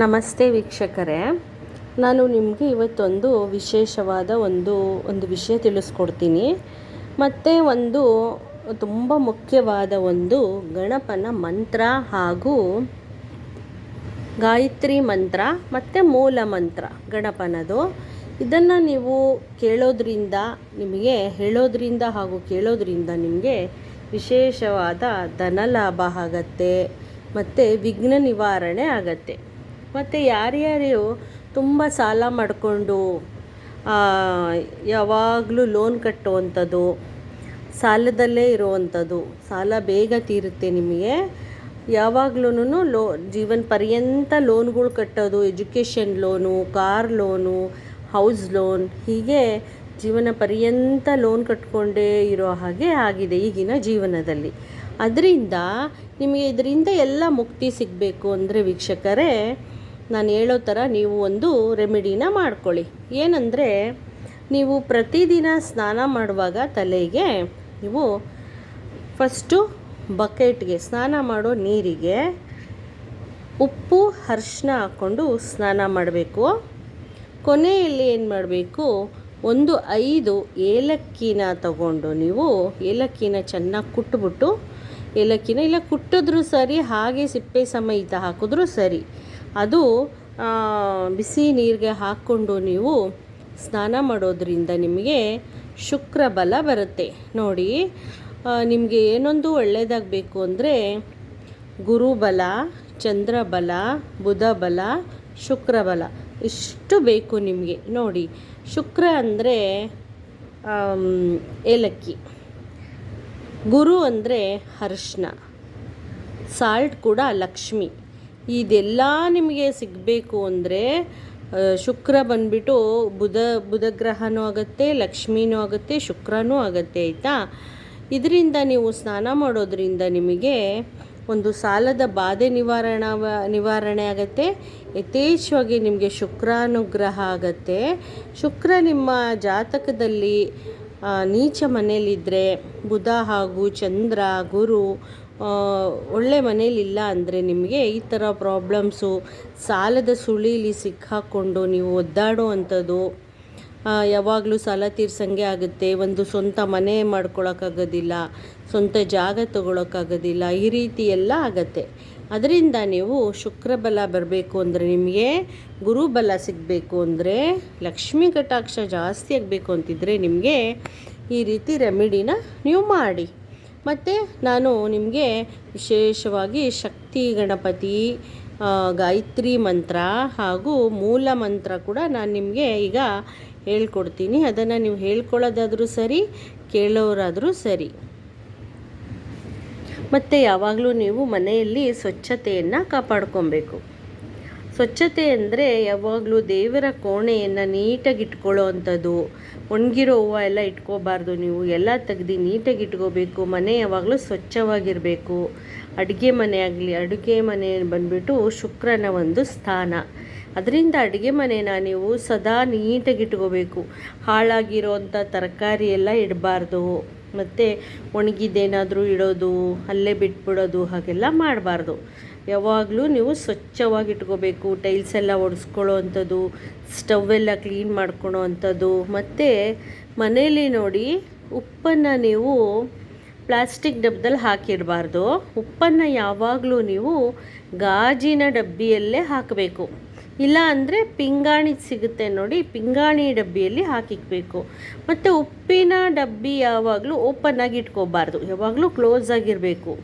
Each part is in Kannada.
ನಮಸ್ತೆ ವೀಕ್ಷಕರೇ. ನಾನು ನಿಮಗೆ ಇವತ್ತೊಂದು ವಿಶೇಷವಾದ ಒಂದು ಒಂದು ವಿಷಯ ತಿಳಿಸ್ಕೊಡ್ತೀನಿ. ಮತ್ತು ಒಂದು ತುಂಬ ಮುಖ್ಯವಾದ ಒಂದು ಗಣಪನ ಮಂತ್ರ ಹಾಗೂ ಗಾಯತ್ರಿ ಮಂತ್ರ ಮತ್ತು ಮೂಲ ಮಂತ್ರ ಗಣಪನದು. ಇದನ್ನು ನೀವು ಕೇಳೋದ್ರಿಂದ, ನಿಮಗೆ ಹೇಳೋದ್ರಿಂದ ಹಾಗೂ ಕೇಳೋದ್ರಿಂದ ನಿಮಗೆ ವಿಶೇಷವಾದ ಧನಲಾಭ ಆಗತ್ತೆ, ಮತ್ತು ವಿಘ್ನ ನಿವಾರಣೆ ಆಗತ್ತೆ. ಮತ್ತು ಯಾರ್ಯಾರು ತುಂಬ ಸಾಲ ಮಾಡಿಕೊಂಡು ಯಾವಾಗಲೂ ಲೋನ್ ಕಟ್ಟುವಂಥದ್ದು, ಸಾಲದಲ್ಲೇ ಇರುವಂಥದ್ದು, ಸಾಲ ಬೇಗ ತೀರುತ್ತೆ ನಿಮಗೆ. ಯಾವಾಗ್ಲೂ ಲೋ, ಜೀವನ ಪರ್ಯಂತ ಲೋನ್ಗಳು ಕಟ್ಟೋದು education loan car loan house loan ಹೀಗೆ ಜೀವನ ಪರ್ಯಂತ ಲೋನ್ ಕಟ್ಕೊಂಡೇ ಇರೋ ಹಾಗೆ ಆಗಿದೆ ಈಗಿನ ಜೀವನದಲ್ಲಿ. ಅದರಿಂದ ನಿಮಗೆ ಇದರಿಂದ ಎಲ್ಲ ಮುಕ್ತಿ ಸಿಗಬೇಕು ಅಂದರೆ ವೀಕ್ಷಕರೇ ನಾನು ಹೇಳೋ ಥರ ನೀವು ಒಂದು ರೆಮಿಡಿನ ಮಾಡ್ಕೊಳ್ಳಿ. ಏನಂದರೆ, ನೀವು ಪ್ರತಿದಿನ ಸ್ನಾನ ಮಾಡುವಾಗ ತಲೆಗೆ ನೀವು ಫಸ್ಟು ಬಕೆಟ್ಗೆ ಸ್ನಾನ ಮಾಡೋ ನೀರಿಗೆ ಉಪ್ಪು ಅರ್ಶಿನ ಹಾಕ್ಕೊಂಡು ಸ್ನಾನ ಮಾಡಬೇಕು. ಕೊನೆಯಲ್ಲಿ ಏನು ಮಾಡಬೇಕು, ಒಂದು ಐದು ಏಲಕ್ಕಿನ ತಗೊಂಡು ನೀವು ಏಲಕ್ಕಿನ ಚೆನ್ನಾಗಿ ಕುಟ್ಬಿಟ್ಟು, ಏಲಕ್ಕಿನ ಇಲ್ಲ ಕುಟ್ಟಿದ್ರೂ ಸರಿ, ಹಾಗೆ ಸಿಪ್ಪೆ ಸಮೇತ ಹಾಕಿದ್ರೂ ಸರಿ ಅದು ಬಿಸಿ ನೀರಿಗೆ ಹಾಕ್ಕೊಂಡು ನೀವು ಸ್ನಾನ ಮಾಡೋದ್ರಿಂದ ನಿಮಗೆ ಶುಕ್ರ ಬಲ ಬರುತ್ತೆ. ನೋಡಿ ನಿಮಗೆ ಏನೊಂದು ಒಳ್ಳೆಯದಾಗಬೇಕು ಅಂದರೆ ಗುರುಬಲ ಚಂದ್ರಬಲ ಬುಧ ಬಲ, ಶುಕ್ರ ಬಲ, ಇಷ್ಟು ಬೇಕು ನಿಮಗೆ. ನೋಡಿ, ಶುಕ್ರ ಅಂದರೆ ಏಲಕ್ಕಿ. ಗುರು ಅಂದರೆ ಹರ್ಷಣ ಸಾಲ್ಟ್ ಕೂಡ ಲಕ್ಷ್ಮಿ. ಇದೆಲ್ಲ ನಿಮಗೆ ಸಿಗಬೇಕು ಅಂದರೆ ಶುಕ್ರ ಬಂದ್ಬಿಟ್ಟು ಬುಧ ಬುಧ ಗ್ರಹನೂ ಆಗುತ್ತೆ, ಲಕ್ಷ್ಮಿನೂ ಆಗುತ್ತೆ, ಶುಕ್ರನೂ ಆಗುತ್ತೆ, ಆಯಿತಾ? ಇದರಿಂದ ನೀವು ಸ್ನಾನ ಮಾಡೋದ್ರಿಂದ ನಿಮಗೆ ಒಂದು ಸಾಲದ ಬಾಧೆ ನಿವಾರಣ ನಿವಾರಣೆ ಆಗುತ್ತೆ. ಯಥೇಚ್ಛವಾಗಿ ನಿಮಗೆ ಶುಕ್ರಾನುಗ್ರಹ ಆಗತ್ತೆ. ಶುಕ್ರ ನಿಮ್ಮ ಜಾತಕದಲ್ಲಿ ನೀಚ ಮನೇಲಿದ್ದರೆ ಬುಧ ಹಾಗೂ ಚಂದ್ರ, ಗುರು ಒಳ್ಳೆ ಮನೇಲಿಲ್ಲ ಅಂದರೆ ನಿಮಗೆ ಈ ಥರ ಪ್ರಾಬ್ಲಮ್ಸು ಸಾಲದ ಸುಳಿಲಿ ಸಿಕ್ಕಾಕ್ಕೊಂಡು ನೀವು ಒದ್ದಾಡೋ ಅಂಥದ್ದು ಯಾವಾಗಲೂ ಸಾಲ ತೀರ್ಸಂಗೆ ಆಗುತ್ತೆ, ಒಂದು ಸ್ವಂತ ಮನೆ ಮಾಡ್ಕೊಳಕ್ಕಾಗೋದಿಲ್ಲ, ಸ್ವಂತ ಜಾಗ ತೊಗೊಳಕ್ಕಾಗೋದಿಲ್ಲ, ಈ ರೀತಿ ಎಲ್ಲ ಆಗತ್ತೆ. ಅದರಿಂದ ನೀವು ಶುಕ್ರಬಲ ಬರಬೇಕು ಅಂದರೆ ನಿಮಗೆ ಗುರುಬಲ ಸಿಗಬೇಕು ಅಂದರೆ ಲಕ್ಷ್ಮೀ ಕಟಾಕ್ಷ ಜಾಸ್ತಿ ಆಗಬೇಕು ಅಂತಿದ್ರೆ ನಿಮಗೆ ಈ ರೀತಿ ರೆಮಿಡಿನ ನೀವು ಮಾಡಿ. ಮತ್ತು ನಾನು ನಿಮಗೆ ವಿಶೇಷವಾಗಿ ಶಕ್ತಿ ಗಣಪತಿ ಗಾಯತ್ರಿ ಮಂತ್ರ ಹಾಗೂ ಮೂಲ ಮಂತ್ರ ಕೂಡ ನಾನು ನಿಮಗೆ ಈಗ ಹೇಳ್ಕೊಡ್ತೀನಿ. ಅದನ್ನು ನೀವು ಹೇಳ್ಕೊಳ್ಳೋದಾದರೂ ಸರಿ, ಕೇಳೋರಾದರೂ ಸರಿ. ಮತ್ತು ಯಾವಾಗಲೂ ನೀವು ಮನೆಯಲ್ಲಿ ಸ್ವಚ್ಛತೆಯನ್ನು ಕಾಪಾಡ್ಕೊಬೇಕು. ಸ್ವಚ್ಛತೆ ಅಂದರೆ ಯಾವಾಗಲೂ ದೇವರ ಕೋಣೆಯನ್ನು ನೀಟಾಗಿ ಇಟ್ಕೊಳ್ಳೋ ಅಂಥದ್ದು. ಒಣಗಿರೋ ಹೂವು ಎಲ್ಲ ಇಟ್ಕೋಬಾರ್ದು ನೀವು. ಎಲ್ಲ ತೆಗ್ದು ನೀಟಾಗಿ ಇಟ್ಕೋಬೇಕು ಮನೆ ಯಾವಾಗಲೂ ಸ್ವಚ್ಛವಾಗಿರಬೇಕು. ಅಡುಗೆ ಮನೆ ಆಗಲಿ, ಅಡುಗೆ ಮನೆ ಬಂದುಬಿಟ್ಟು ಶುಕ್ರನ ಒಂದು ಸ್ಥಾನ. ಅದರಿಂದ ಅಡುಗೆ ಮನೆನ ನೀವು ಸದಾ ನೀಟಾಗಿ ಇಟ್ಕೋಬೇಕು ಹಾಳಾಗಿರೋವಂಥ ತರಕಾರಿ ಎಲ್ಲ ಇಡಬಾರ್ದು. ಮತ್ತು ಒಣಗಿದ್ದೇನಾದರೂ ಇಡೋದು, ಅಲ್ಲೇ ಬಿಟ್ಬಿಡೋದು, ಹಾಗೆಲ್ಲ ಮಾಡಬಾರ್ದು. ಯಾವಾಗಲೂ ನೀವು ಸ್ವಚ್ಛವಾಗಿ ಇಟ್ಕೋಬೇಕು ಟೈಲ್ಸ್ ಎಲ್ಲ ಒಡಿಸ್ಕೊಳ್ಳೋ ಅಂಥದ್ದು ಸ್ಟವ್ ಎಲ್ಲ ಕ್ಲೀನ್ ಮಾಡ್ಕೊಳೋ ಅಂಥದ್ದು. ಮತ್ತು ಮನೇಲಿ ನೋಡಿ ಉಪ್ಪನ್ನು ನೀವು ಪ್ಲಾಸ್ಟಿಕ್ ಡಬ್ಬದಲ್ಲಿ ಹಾಕಿಡಬಾರ್ದು ಉಪ್ಪನ್ನು ಯಾವಾಗಲೂ ನೀವು ಗಾಜಿನ ಡಬ್ಬಿಯಲ್ಲೇ ಹಾಕಬೇಕು. ಇಲ್ಲ ಅಂದರೆ ಪಿಂಗಾಣಿ ಸಿಗುತ್ತೆ ನೋಡಿ, ಪಿಂಗಾಣಿ ಡಬ್ಬಿಯಲ್ಲಿ ಹಾಕಿಕ್ಬೇಕು. ಮತ್ತು ಉಪ್ಪಿನ ಡಬ್ಬಿ ಯಾವಾಗಲೂ ಓಪನ್ ಆಗಿ ಇಟ್ಕೋಬಾರ್ದು. ಯಾವಾಗಲೂ ಕ್ಲೋಸ್ ಆಗಿರಬೇಕು.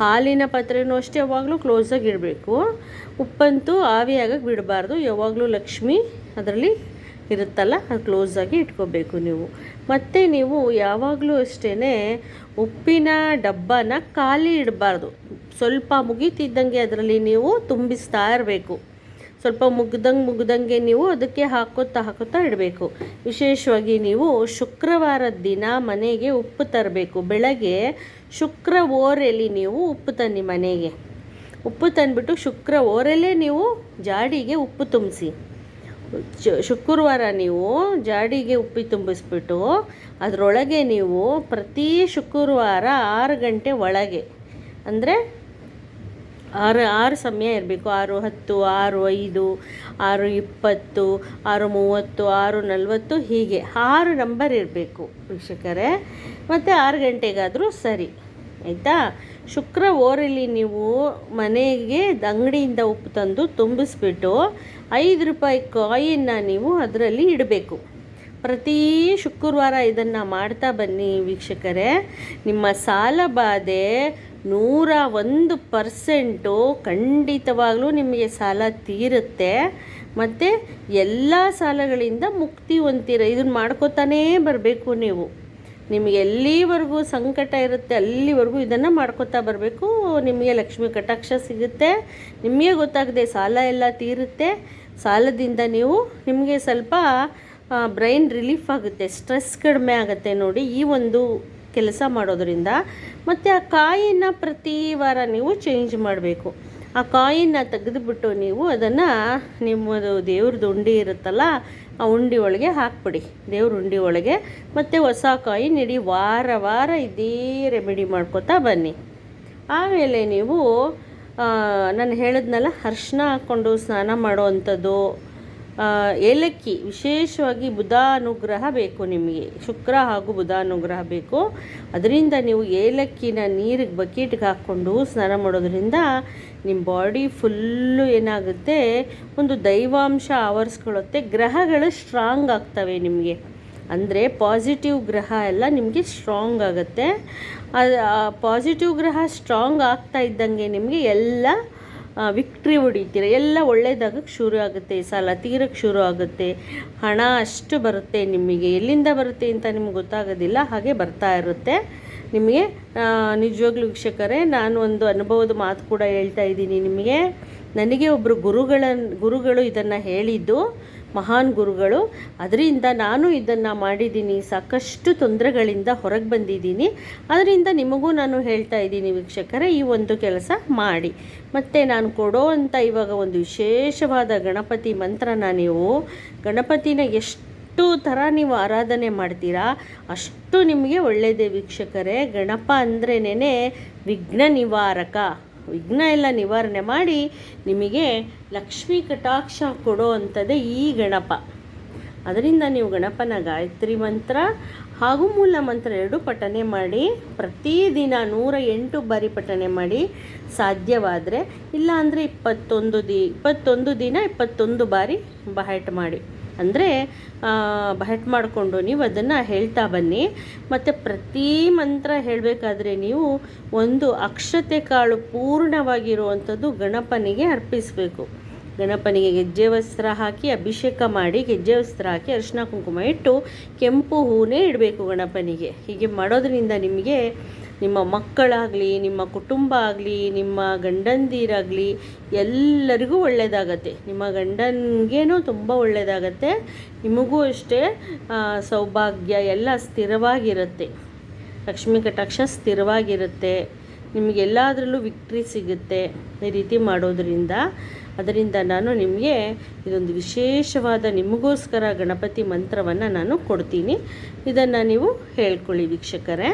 ಹಾಲಿನ ಪಾತ್ರೆನೂ ಅಷ್ಟೇ ಯಾವಾಗಲೂ ಕ್ಲೋಸಾಗಿ ಇಡಬೇಕು. ಉಪ್ಪಂತೂ ಆವಿಯಾಗಕ್ಕೆ ಬಿಡಬಾರ್ದು. ಯಾವಾಗಲೂ ಲಕ್ಷ್ಮಿ ಅದರಲ್ಲಿ ಇರುತ್ತಲ್ಲ, ಅದು ಕ್ಲೋಸಾಗಿ ಇಟ್ಕೋಬೇಕು ನೀವು. ಮತ್ತು ನೀವು ಯಾವಾಗಲೂ ಅಷ್ಟೇ ಉಪ್ಪಿನ ಡಬ್ಬನ ಖಾಲಿ ಇಡಬಾರ್ದು. ಸ್ವಲ್ಪ ಮುಗಿತಿದ್ದಂಗೆ ಅದರಲ್ಲಿ ನೀವು ತುಂಬಿಸ್ತಾ ಇರಬೇಕು. ಸ್ವಲ್ಪ ಮುಗ್ದಂಗೆ ಮುಗ್ದಂಗೆ ನೀವು ಅದಕ್ಕೆ ಹಾಕೋತಾ ಹಾಕೋತಾ ಇಡಬೇಕು. ವಿಶೇಷವಾಗಿ ನೀವು ಶುಕ್ರವಾರದ ದಿನ ಮನೆಗೆ ಉಪ್ಪು ತರಬೇಕು. ಬೆಳಗ್ಗೆ ಶುಕ್ರ ಓರೆಲಿ ನೀವು ಉಪ್ಪು ತನ್ನಿ ಮನೆಗೆ. ಉಪ್ಪು ತಂದುಬಿಟ್ಟು ಶುಕ್ರ ಓರೆಯಲ್ಲೇ ನೀವು ಜಾಡಿಗೆ ಉಪ್ಪು ತುಂಬಿಸಿ. ಶುಕ್ರವಾರ ನೀವು ಜಾಡಿಗೆ ಉಪ್ಪಿ ತುಂಬಿಸ್ಬಿಟ್ಟು ಅದರೊಳಗೆ ನೀವು ಪ್ರತಿ ಶುಕ್ರವಾರ ಆರು ಗಂಟೆ ಒಳಗೆ, ಅಂದರೆ ಆರು ಆರು ಸಮಯ ಇರಬೇಕು. ಆರು ಹತ್ತು, ಆರು ಐದು, ಆರು ಇಪ್ಪತ್ತು, ಆರು ಮೂವತ್ತು, ಆರು ನಲವತ್ತು, ಹೀಗೆ ಆರು ನಂಬರ್ ಇರಬೇಕು ವೀಕ್ಷಕರೇ. ಮತ್ತು ಆರು ಗಂಟೆಗಾದರೂ ಸರಿ, ಆಯಿತಾ? ಶುಕ್ರ ಓರಲ್ಲಿ ನೀವು ಮನೆಗೆ ಅಂಗಡಿಯಿಂದ ಉಪ್ಪು ತಂದು ತುಂಬಿಸ್ಬಿಟ್ಟು ಐದು ರೂಪಾಯಿ ಕಾಯಿನ್ನ ನೀವು ಅದರಲ್ಲಿ ಇಡಬೇಕು. ಪ್ರತಿ ಶುಕ್ರವಾರ ಇದನ್ನು ಮಾಡ್ತಾ ಬನ್ನಿ ವೀಕ್ಷಕರೇ. ನಿಮ್ಮ ಸಾಲ ಬಾಧೆ ನೂರ ಒಂದು ಪರ್ಸೆಂಟು ಖಂಡಿತವಾಗಲೂ ನಿಮಗೆ ಸಾಲ ತೀರುತ್ತೆ. ಮತ್ತು ಎಲ್ಲ ಸಾಲಗಳಿಂದ ಮುಕ್ತಿ ಹೊಂತೀರ ಇದನ್ನು ಮಾಡ್ಕೋತಾನೇ ಬರಬೇಕು ನೀವು. ನಿಮಗೆ ಎಲ್ಲಿವರೆಗೂ ಸಂಕಟ ಇರುತ್ತೆ, ಅಲ್ಲಿವರೆಗೂ ಇದನ್ನು ಮಾಡ್ಕೋತಾ ಬರಬೇಕು. ನಿಮಗೆ ಲಕ್ಷ್ಮಿ ಕಟಾಕ್ಷ ಸಿಗುತ್ತೆ. ನಿಮಗೆ ಗೊತ್ತಾಗದೆ ಸಾಲ ಎಲ್ಲ ತೀರುತ್ತೆ. ಸಾಲದಿಂದ ನೀವು ನಿಮಗೆ ಸ್ವಲ್ಪ ಬ್ರೈನ್ ರಿಲೀಫ್ ಆಗುತ್ತೆ. ಸ್ಟ್ರೆಸ್ ಕಡಿಮೆ ಆಗುತ್ತೆ ನೋಡಿ ಈ ಒಂದು ಕೆಲಸ ಮಾಡೋದರಿಂದ ಮತ್ತು ಆ ಕಾಯಿನ ಪ್ರತಿ ವಾರ ನೀವು ಚೇಂಜ್ ಮಾಡಬೇಕು. ಆ ಕಾಯಿನ ತೆಗೆದುಬಿಟ್ಟು ನೀವು ಅದನ್ನು ನಿಮ್ಮದು ದೇವ್ರದ್ದು ಉಂಡಿ ಇರುತ್ತಲ್ಲ, ಆ ಉಂಡಿ ಒಳಗೆ ಹಾಕ್ಬಿಡಿ. ದೇವ್ರ ಉಂಡಿ ಒಳಗೆ ಮತ್ತು ಹೊಸ ಕಾಯಿ ಇಡೀ ವಾರ ವಾರ ಇದೇ ರೆಮಿಡಿ ಮಾಡ್ಕೋತಾ ಬನ್ನಿ. ಆಮೇಲೆ ನೀವು ನಾನು ಹೇಳಿದ್ನಲ್ಲ ಅರ್ಶಿನ ಹಾಕ್ಕೊಂಡು ಸ್ನಾನ ಮಾಡುವಂಥದ್ದು ಏಲಕ್ಕಿ, ವಿಶೇಷವಾಗಿ ಬುಧ ಅನುಗ್ರಹ ಬೇಕು ನಿಮಗೆ. ಶುಕ್ರ ಹಾಗೂ ಬುಧ ಅನುಗ್ರಹ ಬೇಕು. ಅದರಿಂದ ನೀವು ಏಲಕ್ಕಿನ ನೀರಿಗೆ ಬಕೆಟ್ಗೆ ಹಾಕ್ಕೊಂಡು ಸ್ನಾನ ಮಾಡೋದ್ರಿಂದ ನಿಮ್ಮ ಬಾಡಿ ಫುಲ್ಲು ಏನಾಗುತ್ತೆ? ಒಂದು ದೈವಾಂಶ ಆವರಿಸ್ಕೊಳ್ಳುತ್ತೆ. ಗ್ರಹಗಳು ಸ್ಟ್ರಾಂಗ್ ಆಗ್ತವೆ ನಿಮಗೆ. ಅಂದರೆ ಪಾಸಿಟಿವ್ ಗ್ರಹ ಎಲ್ಲ ನಿಮಗೆ ಸ್ಟ್ರಾಂಗ್ ಆಗುತ್ತೆ. ಪಾಸಿಟಿವ್ ಗ್ರಹ ಸ್ಟ್ರಾಂಗ್ ಆಗ್ತಾ ಇದ್ದಂಗೆ ನಿಮಗೆ ಎಲ್ಲ ವಿಕ್ಟ್ರಿ ಹೊಡಿತೀರ? ಎಲ್ಲ ಒಳ್ಳೆಯದಾಗಕ್ಕೆ ಶುರು ಆಗುತ್ತೆ ಸಾಲ, ತೀರಕ್ಕೆ ಶುರು ಆಗುತ್ತೆ. ಹಣ ಅಷ್ಟು ಬರುತ್ತೆ ನಿಮಗೆ. ಎಲ್ಲಿಂದ ಬರುತ್ತೆ ಅಂತ ನಿಮ್ಗೆ ಗೊತ್ತಾಗೋದಿಲ್ಲ, ಹಾಗೆ ಬರ್ತಾ ಇರುತ್ತೆ. ನಿಮಗೆ ನಿಜವಾಗ್ಲೂ ವೀಕ್ಷಕರೇ, ನಾನು ಒಂದು ಅನುಭವದ ಮಾತು ಕೂಡ ಹೇಳ್ತಾ ಇದ್ದೀನಿ ನಿಮಗೆ. ನನಗೆ ಒಬ್ಬರು ಗುರುಗಳ ಗುರುಗಳು ಇದನ್ನು ಹೇಳಿದ್ದು ಮಹಾನ್ ಗುರುಗಳು. ಅದರಿಂದ ನಾನು ಇದನ್ನು ಮಾಡಿದ್ದೀನಿ. ಸಾಕಷ್ಟು ತೊಂದರೆಗಳಿಂದ ಹೊರಗೆ ಬಂದಿದ್ದೀನಿ. ಅದರಿಂದ ನಿಮಗೂ ನಾನು ಹೇಳ್ತಾ ಇದ್ದೀನಿ ವೀಕ್ಷಕರೇ, ಈ ಒಂದು ಕೆಲಸ ಮಾಡಿ. ಮತ್ತು ನಾನು ಕೊಡೋ ಅಂಥ ಇವಾಗ ಒಂದು ವಿಶೇಷವಾದ ಗಣಪತಿ ಮಂತ್ರನ ನೀವು, ಗಣಪತಿನ ಎಷ್ಟು ಥರ ನೀವು ಆರಾಧನೆ ಮಾಡ್ತೀರಾ, ಅಷ್ಟು ನಿಮಗೆ ಒಳ್ಳೆಯದೇ ವೀಕ್ಷಕರೇ. ಗಣಪ ಅಂದ್ರೇ ವಿಘ್ನ ನಿವಾರಕ. ವಿಘ್ನ ಎಲ್ಲ ನಿವಾರಣೆ ಮಾಡಿ ನಿಮಗೆ ಲಕ್ಷ್ಮೀ ಕಟಾಕ್ಷ ಕೊಡೋ ಅಂಥದ್ದೇ ಈ ಗಣಪ. ಅದರಿಂದ ನೀವು ಗಣಪನ ಗಾಯತ್ರಿ ಮಂತ್ರ ಹಾಗೂ ಮೂಲ ಮಂತ್ರ ಎರಡು ಪಠನೆ ಮಾಡಿ, ಪ್ರತಿದಿನ ನೂರ ಎಂಟು ಬಾರಿ ಪಠನೆ ಮಾಡಿ ಸಾಧ್ಯವಾದರೆ, ಇಲ್ಲಾಂದರೆ ಇಪ್ಪತ್ತೊಂದು ದಿ, ಇಪ್ಪತ್ತೊಂದು ದಿನ ಇಪ್ಪತ್ತೊಂದು ಬಾರಿ ಬಹಟ್ ಮಾಡಿ. ಅಂದರೆ ಬಹಟ್ ಮಾಡಿಕೊಂಡು ನೀವು ಅದನ್ನು ಹೇಳ್ತಾ ಬನ್ನಿ. ಮತ್ತು ಪ್ರತಿ ಮಂತ್ರ ಹೇಳಬೇಕಾದ್ರೆ ನೀವು ಒಂದು ಅಕ್ಷತೆ ಕಾಳು ಪೂರ್ಣವಾಗಿರುವಂಥದ್ದು ಗಣಪನಿಗೆ ಅರ್ಪಿಸಬೇಕು. ಗಣಪನಿಗೆ ಗೆಜ್ಜೆ ವಸ್ತ್ರ ಹಾಕಿ ಅಭಿಷೇಕ ಮಾಡಿ ಗೆಜ್ಜೆ ವಸ್ತ್ರ ಹಾಕಿ ಅರಿಶಿನ ಕುಂಕುಮ ಇಟ್ಟು ಕೆಂಪು ಹೂನೇ ಇಡಬೇಕು ಗಣಪನಿಗೆ. ಹೀಗೆ ಮಾಡೋದರಿಂದ ನಿಮಗೆ ನಿಮ್ಮ ಮಕ್ಕಳಾಗಲಿ, ನಿಮ್ಮ ಕುಟುಂಬ ಆಗಲಿ, ನಿಮ್ಮ ಗಂಡಂದಿರಾಗಲಿ ಎಲ್ಲರಿಗೂ ಒಳ್ಳೆಯದಾಗತ್ತೆ ನಿಮ್ಮ ಗಂಡನಿಗೇನು ತುಂಬ ಒಳ್ಳೆಯದಾಗತ್ತೆ ನಿಮಗೂ ಅಷ್ಟೇ ಸೌಭಾಗ್ಯ ಎಲ್ಲ ಸ್ಥಿರವಾಗಿರುತ್ತೆ. ಲಕ್ಷ್ಮೀ ಕಟಾಕ್ಷ ಸ್ಥಿರವಾಗಿರುತ್ತೆ. ನಿಮಗೆಲ್ಲದರಲ್ಲೂ ವಿಕ್ಟ್ರಿ ಸಿಗುತ್ತೆ ಈ ರೀತಿ ಮಾಡೋದರಿಂದ. ಅದರಿಂದ ನಾನು ನಿಮಗೆ ಇದೊಂದು ವಿಶೇಷವಾದ ನಿಮಗೋಸ್ಕರ ಗಣಪತಿ ಮಂತ್ರವನ್ನು ನಾನು ಕೊಡ್ತೀನಿ. ಇದನ್ನು ನೀವು ಹೇಳ್ಕೊಳ್ಳಿ ವೀಕ್ಷಕರೇ.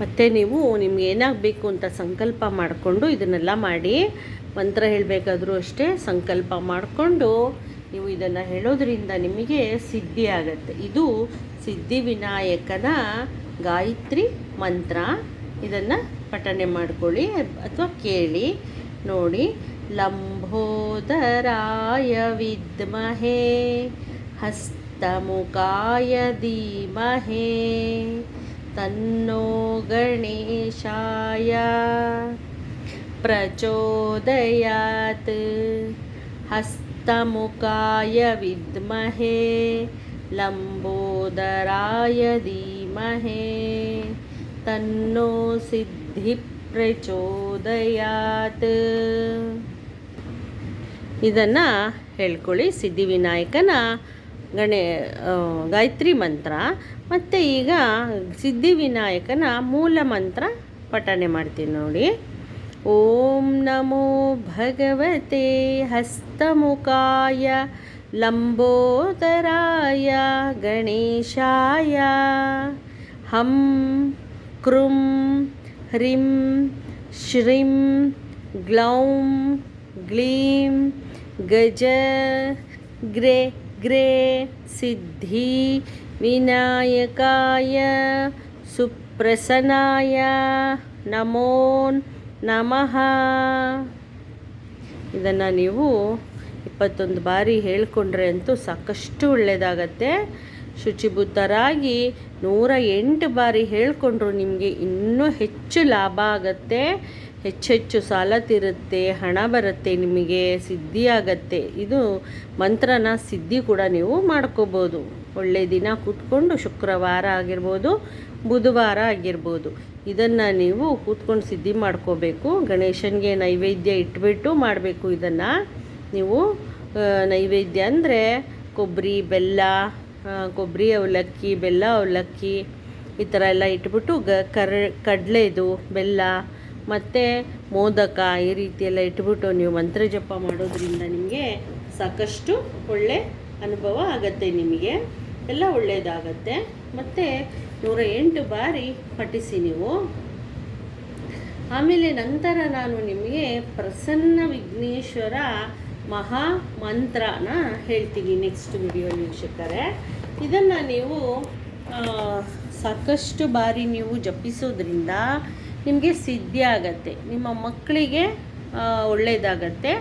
ಮತ್ತು ನೀವು ನಿಮ್ಗೆ ಏನಾಗಬೇಕು ಅಂತ ಸಂಕಲ್ಪ ಮಾಡಿಕೊಂಡು ಇದನ್ನೆಲ್ಲ ಮಾಡಿ, ಮಂತ್ರ ಹೇಳಬೇಕಾದ್ರೂ ಅಷ್ಟೇ ಸಂಕಲ್ಪ ಮಾಡಿಕೊಂಡು ನೀವು ಇದನ್ನು ಹೇಳೋದ್ರಿಂದ ನಿಮಗೆ ಸಿದ್ಧಿ ಆಗುತ್ತೆ. ಇದು ಸಿದ್ಧಿವಿನಾಯಕನ ಗಾಯತ್ರಿ ಮಂತ್ರ. ಇದನ್ನು ಪಠನೆ ಮಾಡ್ಕೊಳ್ಳಿ ಅಥವಾ ಕೇಳಿ ನೋಡಿ. ಲಂಬೋದರಾಯ ವಿದ್ಮಹೇ, ಹಸ್ತಮುಖಾಯ ಧೀಮಹೇ. ತನ್ನೋ ಗಣೇಶಾಯ ಪ್ರಚೋದಯಾತ್ ಹಸ್ತಮುಖಾಯ ವಿದ್ಮಹೇ ಲಂಬೋದರಾಯ ಧೀಮಹೇ ತನ್ನೋ ಸಿದ್ಧಿ ಪ್ರಚೋದಯಾತ್ ಇದನ್ನು ಹೇಳ್ಕೊಳ್ಳಿ ಸಿದ್ಧಿವಿನಾಯಕನ ಗಣೆ ಗಾಯತ್ರಿ ಮಂತ್ರ, ಮತ್ತು ಈಗ ಸಿದ್ಧಿವಿನಾಯಕನ ಮೂಲ ಮಂತ್ರ ಪಠಣೆ ಮಾಡ್ತೀನಿ ನೋಡಿ. ಓಂ ನಮೋ ಭಗವತೆ ಹಸ್ತಮುಖಾಯ ಲಂಬೋದರಾಯ ಗಣೇಶಾಯ. ಹಂ ಕೃಂ ಹ್ರಿಂ ಶ್ರೀಂ ಗ್ಲೌಂ ಗ್ಲೀಂ ಗಜ ಗ್ರೆ ಗ್ರೇ ಸಿದ್ಧಿ ವಿನಾಯಕಾಯ ಸುಪ್ರಸನ್ನಾಯ ನಮೋ ನಮಃ ಇದನ್ನು ನೀವು ಇಪ್ಪತ್ತೊಂದು ಬಾರಿ ಹೇಳಿಕೊಂಡ್ರೆ ಅಂತೂ ಸಾಕಷ್ಟು ಒಳ್ಳೆಯದಾಗತ್ತೆ ಶುಚಿಭೂತರಾಗಿ ನೂರ ಎಂಟು ಬಾರಿ ಹೇಳಿಕೊಂಡ್ರು ನಿಮಗೆ ಇನ್ನೂ ಹೆಚ್ಚು ಲಾಭ ಆಗತ್ತೆ. ಹೆಚ್ಚೆಚ್ಚು ಸಾಲ ತೀರುತ್ತೆ, ಹಣ ಬರುತ್ತೆ, ನಿಮಗೆ ಸಿದ್ಧಿಯಾಗತ್ತೆ. ಇದು ಮಂತ್ರನ ಸಿದ್ಧಿ ಕೂಡ ನೀವು ಮಾಡ್ಕೋಬೋದು. ಒಳ್ಳೆ ದಿನ ಕೂತ್ಕೊಂಡು ಶುಕ್ರವಾರ ಆಗಿರ್ಬೋದು, ಬುಧವಾರ ಆಗಿರ್ಬೋದು. ಇದನ್ನು ನೀವು ಕೂತ್ಕೊಂಡು ಸಿದ್ಧಿ ಮಾಡ್ಕೋಬೇಕು. ಗಣೇಶನಿಗೆ ನೈವೇದ್ಯ ಇಟ್ಬಿಟ್ಟು ಮಾಡಬೇಕು ಇದನ್ನು. ನೀವು ನೈವೇದ್ಯ ಅಂದರೆ ಕೊಬ್ಬರಿ, ಬೆಲ್ಲ ಕೊಬ್ಬರಿ ಅವಲಕ್ಕಿ, ಬೆಲ್ಲ ಅವಲಕ್ಕಿ ಈ ಥರ ಎಲ್ಲ ಇಟ್ಬಿಟ್ಟು ಗ, ಕರ್, ಕಡಲೆದು, ಬೆಲ್ಲ ಮತ್ತು ಮೋದಕ ಈ ರೀತಿ ಎಲ್ಲ ಇಟ್ಬಿಟ್ಟು ನೀವು ಮಂತ್ರ ಜಪ ಮಾಡೋದ್ರಿಂದ ನಿಮಗೆ ಸಾಕಷ್ಟು ಒಳ್ಳೆ ಅನುಭವ ಆಗತ್ತೆ ನಿಮಗೆ. ಎಲ್ಲ ಒಳ್ಳೆಯದಾಗತ್ತೆ ಮತ್ತು ನೂರ ಎಂಟು ಬಾರಿ ಪಠಿಸಿ ನೀವು. ಆಮೇಲೆ ನಂತರ ನಾನು ನಿಮಗೆ ಪ್ರಸನ್ನ ವಿಘ್ನೇಶ್ವರ ಮಹಾ ಮಂತ್ರನ ಹೇಳ್ತೀನಿ ನೆಕ್ಸ್ಟ್ ವಿಡಿಯೋ ವೀಕ್ಷಕರೇ. ಇದನ್ನು ನೀವು ಸಾಕಷ್ಟು ಬಾರಿ ನೀವು ಜಪಿಸೋದ್ರಿಂದ ನಿಮಗೆ ಸಿದ್ಧಿ ಆಗತ್ತೆ. ನಿಮ್ಮ ಮಕ್ಕಳಿಗೆ ಒಳ್ಳೆಯದಾಗತ್ತೆ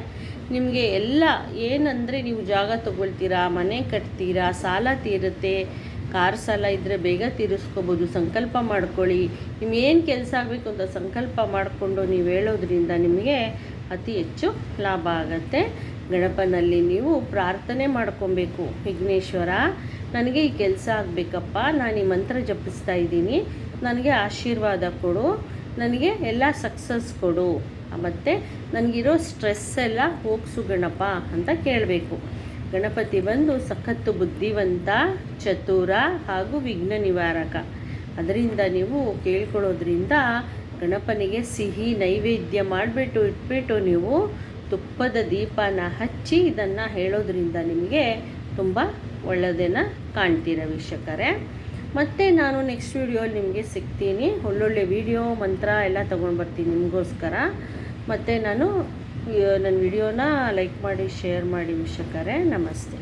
ನಿಮಗೆ ಎಲ್ಲ ಏನಂದರೆ ನೀವು ಜಾಗ ತಗೊಳ್ತೀರಾ, ಮನೆ ಕಟ್ತೀರಾ, ಸಾಲ ತೀರುತ್ತೆ, ಕಾರ್ ಸಾಲ ಇದ್ದರೆ ಬೇಗ ತೀರಿಸ್ಕೋಬೋದು, ಸಂಕಲ್ಪ ಮಾಡ್ಕೊಳ್ಳಿ. ನಿಮ್ಗೆ ಏನು ಕೆಲಸ ಆಗಬೇಕು ಅಂತ ಸಂಕಲ್ಪ ಮಾಡಿಕೊಂಡು ನೀವು ಹೇಳೋದ್ರಿಂದ ನಿಮಗೆ ಅತಿ ಹೆಚ್ಚು ಲಾಭ ಆಗತ್ತೆ. ಗಣಪನಲ್ಲಿ ನೀವು ಪ್ರಾರ್ಥನೆ ಮಾಡ್ಕೊಬೇಕು. ವಿಘ್ನೇಶ್ವರ, ನನಗೆ ಈ ಕೆಲಸ ಆಗಬೇಕಪ್ಪ, ನಾನು ಈ ಮಂತ್ರ ಜಪಿಸ್ತಾ ಇದ್ದೀನಿ. ನನಗೆ ಆಶೀರ್ವಾದ ಕೊಡು. ನನಗೆ ಎಲ್ಲ ಸಕ್ಸಸ್ ಕೊಡು. ಮತ್ತು ನನಗಿರೋ ಸ್ಟ್ರೆಸ್ ಎಲ್ಲ ಹೋಗ್ಸು ಗಣಪ ಅಂತ ಕೇಳಬೇಕು. ಗಣಪತಿ ಬಂದು ಸಖತ್ತು ಬುದ್ಧಿವಂತ, ಚತುರ ಹಾಗೂ ವಿಘ್ನ ನಿವಾರಕ. ಅದರಿಂದ ನೀವು ಕೇಳ್ಕೊಳ್ಳೋದ್ರಿಂದ ಗಣಪನಿಗೆ ಸಿಹಿ ನೈವೇದ್ಯ ಮಾಡಿಬಿಟ್ಟು ಇಟ್ಬಿಟ್ಟು ನೀವು ತುಪ್ಪದ ದೀಪನ ಹಚ್ಚಿ ಇದನ್ನು ಹೇಳೋದ್ರಿಂದ ನಿಮಗೆ ತುಂಬ ಒಳ್ಳೆಯದನ್ನು ಕಾಣ್ತೀರ ವೀಕ್ಷಕರೇ. ಮತ್ತು ನಾನು ನೆಕ್ಸ್ಟ್ ವೀಡಿಯೋಲಿ ನಿಮಗೆ ಸಿಗ್ತೀನಿ. ಒಳ್ಳೊಳ್ಳೆ ವಿಡಿಯೋ ಮಂತ್ರ ಎಲ್ಲ ತೊಗೊಂಡು ಬರ್ತೀನಿ ನಿಮಗೋಸ್ಕರ. ಮತ್ತು ನಾನು ನನ್ನ ವಿಡಿಯೋನ ಲೈಕ್ ಮಾಡಿ ಶೇರ್ ಮಾಡಿ ವೀಕ್ಷಕರೇ, ನಮಸ್ತೆ.